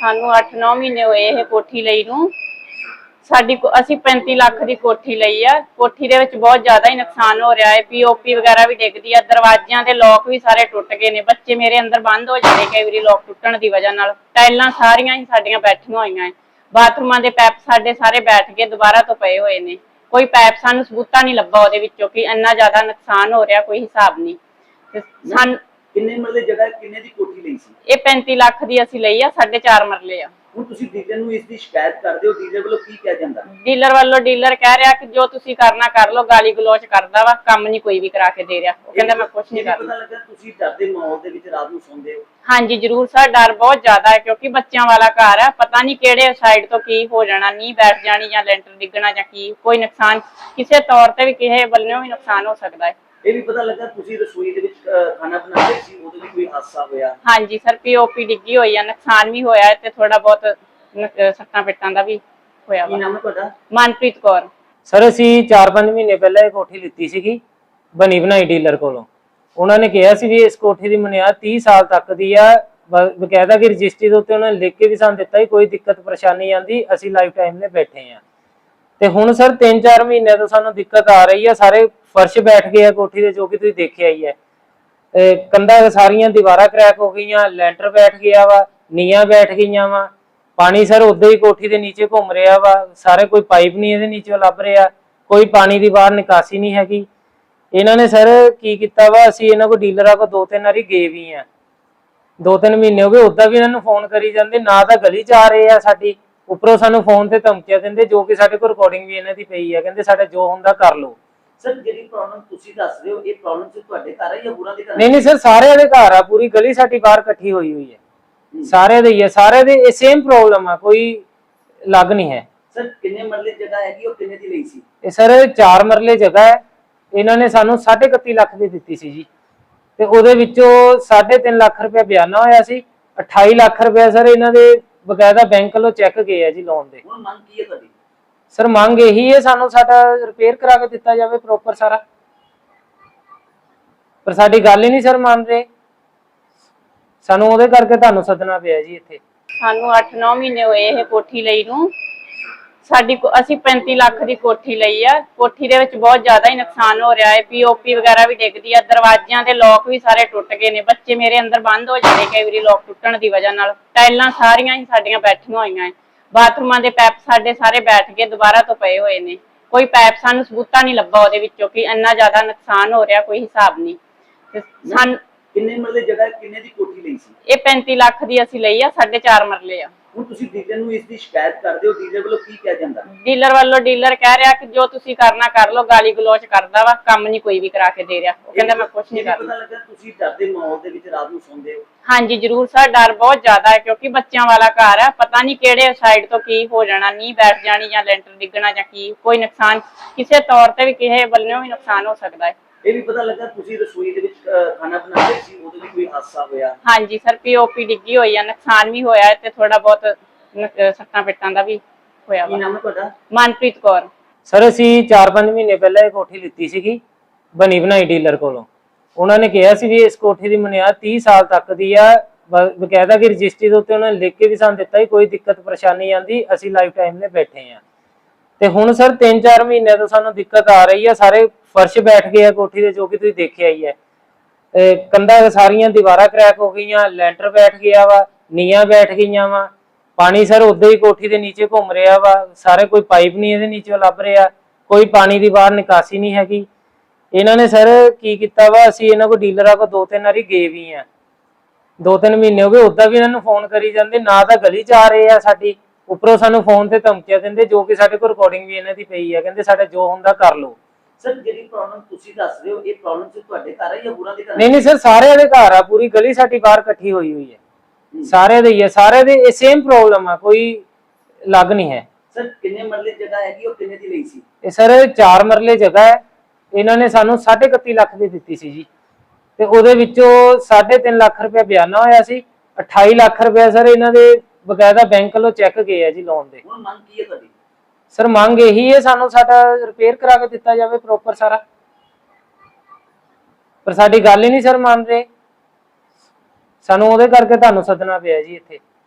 ਸਾਨੂੰ 8-9 ਮਹੀਨੇ ਹੋਏ ਇਹ ਕੋਠੀ ਲਈ ਨੂੰ। ਸਾਡੀ ਕੋ- ਅਸੀਂ 35 ਲੱਖ ਦੀ ਕੋਠੀ ਲਈ ਆ। ਕੋਠੀ ਦੇ ਵਿੱਚ ਬਹੁਤ ਜ਼ਿਆਦਾ ਹੀ ਨੁਕਸਾਨ ਹੋ ਰਿਹਾ ਹੈ। ਪੀਓਪੀ ਵਗੈਰਾ ਵੀ ਡਿੱਗਦੀ ਆ। ਦਰਵਾਜ਼ਿਆਂ ਦੇ ਲੋਕ ਵੀ ਸਾਰੇ ਟੁੱਟ ਗਏ ਨੇ। ਬੱਚੇ ਮੇਰੇ ਅੰਦਰ ਬੰਦ ਹੋ ਜਾਂਦੇ ਕਈ ਵਾਰੀ ਲੋਕ ਟੁੱਟਣ ਦੀ ਵਜ੍ਹਾ ਨਾਲ। ਟਾਈਲਾਂ ਸਾਰੀਆਂ ਹੀ ਸਾਡੀਆਂ ਬੈਠੀਆਂ ਹੋਈਆਂ ਹੈ ਬਾਥਰੂਮਾਂ ਦੇ ਪੈਪ ਸਾਡੇ ਸਾਰੇ ਬੈਠ ਕੇ ਦੁਬਾਰਾ ਤੋਂ ਪਏ ਹੋਏ ਨੇ। ਕੋਈ ਪੈਪ ਸਾਨੂੰ ਸਬੂਤਾ ਨਹੀਂ ਲੱਭਾ ਉਹਦੇ ਵਿੱਚੋਂ ਕਿ ਇੰਨਾ ਜ਼ਿਆਦਾ ਨੁਕਸਾਨ ਹੋ ਰਿਹਾ, ਕੋਈ ਹਿਸਾਬ ਨਹੀਂ। ਤੇ ਸਾਨੂੰ ਕਿੰਨੇ ਮਰਲੇ ਜਗ੍ਹਾ ਕਿੰਨੇ ਦੀ ਕੋਠੀ ਲਈ ਸੀ? ਇਹ 35 ਲੱਖ ਦੀ ਅਸੀਂ ਲਈ ਆ 4.5 ਮਰਲੇ ਆ। ਹੁਣ ਤੁਸੀਂ ਡੀਲਰ ਨੂੰ ਇਸ ਦੀ ਸ਼ਿਕਾਇਤ ਕਰਦੇ ਹੋ ਡੀਲਰ ਵੱਲੋਂ ਕੀ ਕਿਹਾ ਜਾਂਦਾ? ਡੀਲਰ ਵੱਲੋਂ ਡੀਲਰ ਕਹਿ ਰਿਹਾ ਕਿ ਜੋ ਤੁਸੀਂ ਕਰਨਾ ਕਰ ਲਓ ਗਾਲੀ ਗਲੋਚ ਕਰਦਾ ਵਾ ਕੰਮ ਨਹੀਂ ਕੋਈ ਵੀ ਕਰਾ ਕੇ ਦੇ ਰਿਹਾ। ਉਹ ਕਹਿੰਦਾ ਮੈਂ ਕੁਝ ਨਹੀਂ ਕਰਨਾ। ਪਤਾ ਲੱਗਾ ਤੁਸੀਂ ਡਰ ਦੇ ਮਾਹੌਲ ਦੇ ਵਿੱਚ ਰਾਤ ਨੂੰ ਸੌਂਦੇ ਹੋ। ਹਾਂਜੀ ਜ਼ਰੂਰ ਸਰ ਡਰ ਬਹੁਤ ਜ਼ਿਆਦਾ ਹੈ ਕਿਉਂਕਿ ਬੱਚਿਆਂ ਵਾਲਾ ਘਰ ਹੈ ਪਤਾ ਨਹੀਂ ਕਿਹੜੇ ਸਾਈਡ ਤੋਂ ਕੀ ਹੋ ਜਾਣਾ ਨਹੀਂ ਬੈਠ ਜਾਣੀ ਜਾਂ ਲੈਂਟਰ ਡਿੱਗਣਾ ਜਾਂ ਕੀ ਕੋਈ ਨੁਕਸਾਨ ਕਿਸੇ ਤੌਰ ਤੇ ਵੀ ਕਿਸੇ ਵੱਲੋਂ ਵੀ ਨੁਕਸਾਨ ਹੋ ਸਕਦਾ ਹੈ। ਇਹ ਵੀ ਪਤਾ ਲੱਗਾ ਤੁਸੀਂ ਰਸੋਈ ਦੇ ਵਿੱਚ ਖਾਣਾ ਬਣਾ ਰਹੇ ਸੀ ਉਦੋਂ ਵੀ ਕੋਈ ਹਾਦਸਾ ਹੋਇਆ? ਹਾਂਜੀ ਸਰ ਪੀਓਪੀ ਡਿੱਗੀ ਹੋਈ ਆ ਨੁਕਸਾਨ ਵੀ ਹੋਇਆ ਹੈ ਤੇ ਥੋੜਾ ਬਹੁਤ ਸੱਟਾਂ ਪੇਟਾਂ ਦਾ ਵੀ ਹੋਇਆ ਕੀ ਵਾ ਨਾਮ ਹੈ ਤੁਹਾਡਾ? ਮਨਪ੍ਰੀਤ ਕੌਰ। ਸਰ ਅਸੀਂ 4-5 ਮਹੀਨੇ ਪਹਿਲਾਂ ਇਹ ਕੋਠੀ ਲਿੱਤੀ ਸੀਗੀ ਬਣੀ ਬਣਾਈ ਡੀਲਰ ਕੋਲੋਂ। ਉਹਨਾਂ ਨੇ ਕਿਹਾ ਸੀ ਵੀ ਇਸ ਕੋਠੀ ਦੀ ਮਨਿਆਦ 30 ਸਾਲ ਤੱਕ ਦੀ ਆ ਬ- ਬਕਾਇਦਾ ਕਿ ਰਜਿਸਟਰੀ ਦੇ ਉੱਤੇ ਉਹਨਾਂ ਨੇ ਲਿਖ ਕੇ ਵੀ ਸਾਨੂੰ ਦਿੱਤਾ ਸੀ ਕੋਈ ਦਿੱਕਤ ਪਰੇਸ਼ਾਨੀ ਆਂਦੀ ਅਸੀਂ ਲਾਈਫ ਟਾਈਮ ਨੇ ਬੈਠੇ ਆ ਤੇ ਹੁਣ ਸਰ 3-4 ਮਹੀਨੇ ਤੋਂ ਸਾਨੂੰ ਦਿੱਕਤ ਆ ਰਹੀ ਆ ਸਾਰੇ ਫਰਸ਼ ਬੈਠ ਗਏ ਆ ਕੋਠੀ ਦੇ ਜੋ ਕਿ ਤੁਸੀਂ ਦੇਖਿਆ ਹੀ ਹੈ। ਕੰਧਾਂ ਸਾਰੀਆਂ ਦੀਵਾਰਾਂ ਕਰੈਕ ਹੋ ਗਈਆਂ ਲੈਂਟਰ ਬੈਠ ਗਿਆ ਵਾ ਨੀਆਂ ਬੈਠ ਗਈਆਂ ਵਾ। ਪਾਣੀ ਸਰ ਉਦਾਂ ਹੀ ਕੋਠੀ ਦੇ ਨੀਚੇ ਘੁੰਮ ਰਿਹਾ ਵਾ, ਸਾਰੇ ਕੋਈ ਪਾਈਪ ਨਹੀਂ ਇਹਦੇ ਨੀਚੇ ਲੱਭ ਰਿਹਾ, ਕੋਈ ਪਾਣੀ ਦੀ ਬਾਹਰ ਨਿਕਾਸੀ ਨਹੀਂ ਹੈਗੀ। ਇਹਨਾਂ ਨੇ ਸਰ ਕੀ ਕੀਤਾ ਵਾ, ਅਸੀਂ ਇਹਨਾਂ ਕੋ ਡੀਲਰਾਂ ਕੋ ਦੋ ਤਿੰਨ ਵਾਰੀ ਗਏ ਵੀ ਆ ਦੋ ਤਿੰਨ ਮਹੀਨੇ ਹੋ ਗਏ, ਉਦਾਂ ਵੀ ਇਹਨਾਂ ਨੂੰ ਫੋਨ ਕਰੀ ਜਾਂਦੇ, ਨਾ ਤਾਂ ਗਲੀ ਚ ਆ ਰਹੇ ਆ ਸਾਡੀ, ਉੱਪਰੋਂ ਸਾਨੂੰ ਫੋਨ ਤੇ ਧਮਕੀਆਂ ਦਿੰਦੇ, ਜੋ ਕਿ ਸਾਡੇ ਕੋਲ ਰਿਕਾਰਡਿੰਗ ਵੀ ਇਹਨਾਂ ਦੀ ਪਈ ਆ, ਕਹਿੰਦੇ ਸਾਡਾ ਜੋ ਹੁੰਦਾ ਕਰ ਲਓ। ਸਰ ਜਿਹੜੀ ਪ੍ਰੋਬਲਮ ਤੁਸੀਂ ਦੱਸ ਰਹੇ ਹੋ ਇਹ ਪ੍ਰੋਬਲਮ ਸਿਰਫ ਤੁਹਾਡੇ ਘਰ ਹੈ ਜਾਂ ਹੋਰਾਂ ਦੇ ਘਰ ਨਹੀਂ ਨਹੀਂ ਸਰ ਸਾਰਿਆਂ ਦੇ ਘਰ ਆ ਪੂਰੀ ਗਲੀ ਸਾਡੀ ਬਾਹਰ ਇਕੱਠੀ ਹੋਈ ਹੋਈ ਹੈ। ਸਾਰਿਆਂ ਦੇ ਹੀ ਹੈ ਸਾਰਿਆਂ ਦੇ ਇਹ ਸੇਮ ਪ੍ਰੋਬਲਮ ਆ ਕੋਈ ਲੱਗ ਨਹੀਂ ਹੈ। ਸਰ ਕਿੰਨੇ ਮਰਲੇ ਜਗ੍ਹਾ ਹੈਗੀ ਉਹ ਕਿੰਨੇ ਦੀ ਲਈ ਸੀ? ਇਹ ਸਰ 4 ਮਰਲੇ ਜਗ੍ਹਾ ਹੈ। ਇਹਨਾਂ ਨੇ ਸਾਨੂੰ 31.5 ਲੱਖ ਦੀ ਦਿੱਤੀ ਸੀ ਜੀ। ਤੇ ਉਹਦੇ ਵਿੱਚੋਂ 3.5 ਲੱਖ ਰੁਪਏ ਬਿਆਨਾ ਹੋਇਆ ਸੀ। 28 ਲੱਖ ਰੁਪਏ ਸਰ ਇਹਨਾਂ ਦੇ ਬਕਾਇਦਾ ਬੈਂਕ ਵੱਲੋਂ ਚੈੱਕ ਗਏ ਆ ਜੀ ਲੋਨ ਦੇ। ਹੁਣ ਮੰਗ ਕੀ ਹੈ ਤੁਹਾਡੀ? ਸਰ, ਮੰਗ ਇਹੀ ਹੈ ਸਾਨੂੰ ਸਾਡਾ ਰਿਪੇਅਰ ਕਰਾ ਕੇ ਦਿੱਤਾ ਜਾਵੇ ਪ੍ਰੋਪਰ ਸਾਰਾ। ਪਰ ਸਾਡੀ ਗੱਲ ਹੀ ਨਹੀਂ ਸਰ ਮੰਨ ਸਾਨੂੰ ਉਹਦੇ ਕਰਕੇ ਤੁਹਾਨੂੰ ਸੱਦਣਾ ਪਿਆ ਜੀ ਇੱਥੇ। ਸਾਨੂੰ 8-9 ਮਹੀਨੇ ਹੋਏ ਇਹ ਕੋਠੀ ਲਈ ਨੂੰ। ਸਾਡੀ ਕੋ- ਅਸੀਂ 35 ਲੱਖ ਦੀ ਕੋਠੀ ਲਈ ਆ। ਕੋਠੀ ਦੇ ਵਿੱਚ ਬਹੁਤ ਜ਼ਿਆਦਾ ਹੀ ਨੁਕਸਾਨ ਹੋ ਰਿਹਾ ਹੈ। ਪੀਓਪੀ ਵਗੈਰਾ ਵੀ ਡਿੱਗਦੀ ਆ। ਦਰਵਾਜ਼ਿਆਂ ਦੇ ਲੋਕ ਵੀ ਸਾਰੇ ਟੁੱਟ ਗਏ ਨੇ। ਬੱਚੇ ਮੇਰੇ ਅੰਦਰ ਬੰਦ ਹੋ ਜਾਂਦੇ ਕਈ ਵਾਰੀ ਲੋਕ ਟੁੱਟਣ ਦੀ ਵਜ੍ਹਾ ਨਾਲ। ਟਾਈਲਾਂ ਸਾਰੀਆਂ ਹੀ ਸਾਡੀਆਂ ਬੈਠੀਆਂ ਹੋਈਆਂ ਹੈ ਬਾਥਰੂਮਾਂ ਦੇ ਪੈਪ ਸਾਡੇ ਸਾਰੇ ਬੈਠ ਗਏ ਦੁਬਾਰਾ ਤੋਂ ਪਏ ਹੋਏ ਨੇ। ਕੋਈ ਪੈਪ ਸਾਨੂੰ ਸਬੂਤਾ ਨਹੀਂ ਲੱਭਾ ਉਹਦੇ ਵਿੱਚੋਂ ਕਿ ਇੰਨਾ ਜ਼ਿਆਦਾ ਨੁਕਸਾਨ ਹੋ ਰਿਹਾ ਕੋਈ ਹਿਸਾਬ ਨਹੀਂ। ਤੇ ਸਾਨੂੰ ਕਿੰਨੇ ਮਰਲੇ ਜਗ੍ਹਾ ਕਿੰਨੇ ਦੀ ਕੋਠੀ ਲਈ ਸੀ? ਇਹ 35 ਲੱਖ ਦੀ ਅਸੀਂ ਲਈ ਆ 4.5 ਮਰਲੇ ਆ। ਹੁਣ ਤੁਸੀਂ ਡੀਲਰ ਨੂੰ ਇਸ ਦੀ ਸ਼ਿਕਾਇਤ ਕਰਦੇ ਹੋ ਡੀਲਰ ਵੱਲੋਂ ਕੀ ਕਿਹਾ ਜਾਂਦਾ? ਡੀਲਰ ਵੱਲੋਂ ਡੀਲਰ ਕਹਿ ਰਿਹਾ ਕਿ ਜੋ ਤੁਸੀਂ ਕਰਨਾ ਕਰ ਲਓ ਗਾਲੀ ਗਲੋਚ ਕਰਦਾ ਵਾ ਕੰਮ ਨਹੀਂ ਕੋਈ ਵੀ ਕਰਾ ਕੇ ਦੇ ਰਿਹਾ। ਉਹ ਕਹਿੰਦਾ ਮੈਂ ਕੁਝ ਨਹੀਂ ਕਰਨਾ। ਪਤਾ ਲੱਗਾ ਤੁਸੀਂ ਡਰ ਦੇ ਮਾਹੌਲ ਦੇ ਵਿੱਚ ਰਾਤ ਨੂੰ ਸੌਂਦੇ ਹੋ। ਹਾਂਜੀ ਜ਼ਰੂਰ ਸਰ ਡਰ ਬਹੁਤ ਜ਼ਿਆਦਾ ਹੈ ਕਿਉਂਕਿ ਬੱਚਿਆਂ ਵਾਲਾ ਘਰ ਹੈ ਪਤਾ ਨਹੀਂ ਕਿਹੜੇ ਸਾਈਡ ਤੋਂ ਕੀ ਹੋ ਜਾਣਾ ਨਹੀਂ ਬੈਠ ਜਾਣੀ ਜਾਂ ਲੈਂਟਰ ਡਿੱਗਣਾ ਜਾਂ ਕੀ ਕੋਈ ਨੁਕਸਾਨ ਕਿਸੇ ਤੌਰ ਤੇ ਵੀ ਕਿਸੇ ਵੱਲੋਂ ਵੀ ਨੁਕਸਾਨ ਹੋ ਸਕਦਾ ਹੈ। ਇਹ ਵੀ ਪਤਾ ਲੱਗਾ ਤੁਸੀਂ ਰਸੋਈ ਦੇ ਵਿੱਚ ਖਾਣਾ ਬਣਾ ਰਹੇ ਸੀ ਉਦੋਂ ਵੀ ਕੋਈ ਹਾਦਸਾ ਹੋਇਆ? ਹਾਂਜੀ ਸਰ ਪੀਓਪੀ ਡਿੱਗੀ ਹੋਈ ਆ ਨੁਕਸਾਨ ਵੀ ਹੋਇਆ ਤੇ ਥੋੜਾ ਬਹੁਤ ਸੱਟਾਂ ਪੇਟਾਂ ਦਾ ਵੀ ਹੋਇਆ ਕੀ ਵਾ ਨਾਮ ਹੈ ਤੁਹਾਡਾ? ਮਨਪ੍ਰੀਤ ਕੌਰ। ਸਰ ਅਸੀਂ 4-5 ਮਹੀਨੇ ਪਹਿਲਾਂ ਇਹ ਕੋਠੀ ਲਿੱਤੀ ਸੀਗੀ ਬਣੀ ਬਣਾਈ ਡੀਲਰ ਕੋਲੋਂ। ਉਹਨਾਂ ਨੇ ਕਿਹਾ ਸੀ ਵੀ ਇਸ ਕੋਠੀ ਦੀ ਮਨਿਆਦ 30 ਸਾਲ ਤੱਕ ਦੀ ਆ ਬ- ਬਕਾਇਦਾ ਕਿ ਰਜਿਸਟਰੀ ਦੇ ਉੱਤੇ ਉਹਨਾਂ ਨੇ ਲਿਖ ਕੇ ਵੀ ਸਾਨੂੰ ਦਿੱਤਾ ਸੀ ਕੋਈ ਦਿੱਕਤ ਪਰੇਸ਼ਾਨੀ ਆਂਦੀ ਅਸੀਂ ਲਾਈਫ ਟਾਈਮ ਨੇ ਬੈਠੇ ਆ ਤੇ ਹੁਣ ਸਰ 3-4 ਮਹੀਨੇ ਤੋਂ ਸਾਨੂੰ ਦਿੱਕਤ ਆ ਰਹੀ ਆ ਸਾਰੇ ਫਰਸ਼ ਬੈਠ ਗਏ ਆ ਕੋਠੀ ਦੇ ਜੋ ਕਿ ਤੁਸੀਂ ਦੇਖਿਆ ਹੀ ਹੈ। ਕੰਧਾਂ ਸਾਰੀਆਂ ਦੀਵਾਰਾਂ ਕਰੈਕ ਹੋ ਗਈਆਂ ਲੈਂਟਰ ਬੈਠ ਗਿਆ ਵਾ ਨੀਆਂ ਬੈਠ ਗਈਆਂ ਵਾ। ਪਾਣੀ ਸਰ ਉਦਾਂ ਹੀ ਕੋਠੀ ਦੇ ਨੀਚੇ ਘੁੰਮ ਰਿਹਾ ਵਾ, ਸਾਰੇ ਕੋਈ ਪਾਈਪ ਨਹੀਂ ਇਹਦੇ ਨੀਚੇ ਲੱਭ ਰਿਹਾ, ਕੋਈ ਪਾਣੀ ਦੀ ਬਾਹਰ ਨਿਕਾਸੀ ਨਹੀਂ ਹੈਗੀ। ਇਹਨਾਂ ਨੇ ਸਰ ਕੀ ਕੀਤਾ ਵਾ, ਅਸੀਂ ਇਹਨਾਂ ਕੋ ਡੀਲਰਾਂ ਕੋ ਦੋ ਤਿੰਨ ਵਾਰੀ ਗਏ ਵੀ ਆ। ਦੋ ਤਿੰਨ ਮਹੀਨੇ ਹੋ ਗਏ, ਉਦਾਂ ਵੀ ਇਹਨਾਂ ਨੂੰ ਫੋਨ ਕਰੀ ਜਾਂਦੇ, ਨਾ ਤਾਂ ਗਲੀ ਚ ਆ ਰਹੇ ਆ ਸਾਡੀ, ਉੱਪਰੋਂ ਸਾਨੂੰ ਫੋਨ ਤੇ ਧਮਕੀਆਂ ਦਿੰਦੇ, ਜੋ ਕਿ ਸਾਡੇ ਕੋਲ ਰਿਕਾਰਡਿੰਗ ਵੀ ਇਹਨਾਂ ਦੀ ਪਈ ਆ, ਕਹਿੰਦੇ ਸਾਡਾ ਜੋ ਹੁੰਦਾ ਕਰ ਲਓ। ਸਰ ਜਿਹੜੀ ਪ੍ਰੋਬਲਮ ਤੁਸੀਂ ਦੱਸ ਰਹੇ ਹੋ ਇਹ ਪ੍ਰੋਬਲਮ ਸਿਰਫ ਤੁਹਾਡੇ ਘਰ ਹੈ ਜਾਂ ਹੋਰਾਂ ਦੇ ਘਰ ਨਹੀਂ ਨਹੀਂ ਸਰ ਸਾਰਿਆਂ ਦੇ ਘਰ ਆ ਪੂਰੀ ਗਲੀ ਸਾਡੀ ਬਾਹਰ ਇਕੱਠੀ ਹੋਈ ਹੋਈ ਹੈ। ਸਾਰਿਆਂ ਦੇ ਹੀ ਹੈ ਸਾਰਿਆਂ ਦੇ ਇਹ ਸੇਮ ਪ੍ਰੋਬਲਮ ਆ ਕੋਈ ਲੱਗ ਨਹੀਂ ਹੈ। ਸਰ ਕਿੰਨੇ ਮਰਲੇ ਜਗ੍ਹਾ ਹੈਗੀ ਉਹ ਕਿੰਨੇ ਦੀ ਲਈ ਸੀ? ਇਹ ਸਰ 4 ਮਰਲੇ ਜਗ੍ਹਾ ਹੈ। ਇਹਨਾਂ ਨੇ ਸਾਨੂੰ 31.5 ਲੱਖ ਦੀ ਦਿੱਤੀ ਸੀ ਜੀ। ਤੇ ਉਹਦੇ ਵਿੱਚੋਂ 3.5 ਲੱਖ ਰੁਪਏ ਬਿਆਨਾ ਹੋਇਆ ਸੀ। 28 ਲੱਖ ਰੁਪਏ ਸਰ ਇਹਨਾਂ ਦੇ ਬਕਾਇਦਾ ਬੈਂਕ ਵੱਲੋਂ ਚੈੱਕ ਗਏ ਆ ਜੀ ਲੋਨ ਦੇ। ਹੁਣ ਮੰਗ ਕੀ ਹੈ ਤੁਹਾਡੀ? ਸਰ, ਮੰਗ ਇਹੀ ਹੈ ਸਾਨੂੰ ਸਾਡਾ ਰਿਪੇਅਰ ਕਰਾ ਕੇ ਦਿੱਤਾ ਜਾਵੇ ਪ੍ਰੋਪਰ ਸਾਰਾ। ਪਰ ਸਾਡੀ ਗੱਲ ਹੀ ਨਹੀਂ ਸਰ ਮੰਨ ਰਹੇ ਸਾਨੂੰ ਉਹਦੇ ਕਰਕੇ ਤੁਹਾਨੂੰ ਸੱਦਣਾ ਪਿਆ ਜੀ ਇੱਥੇ।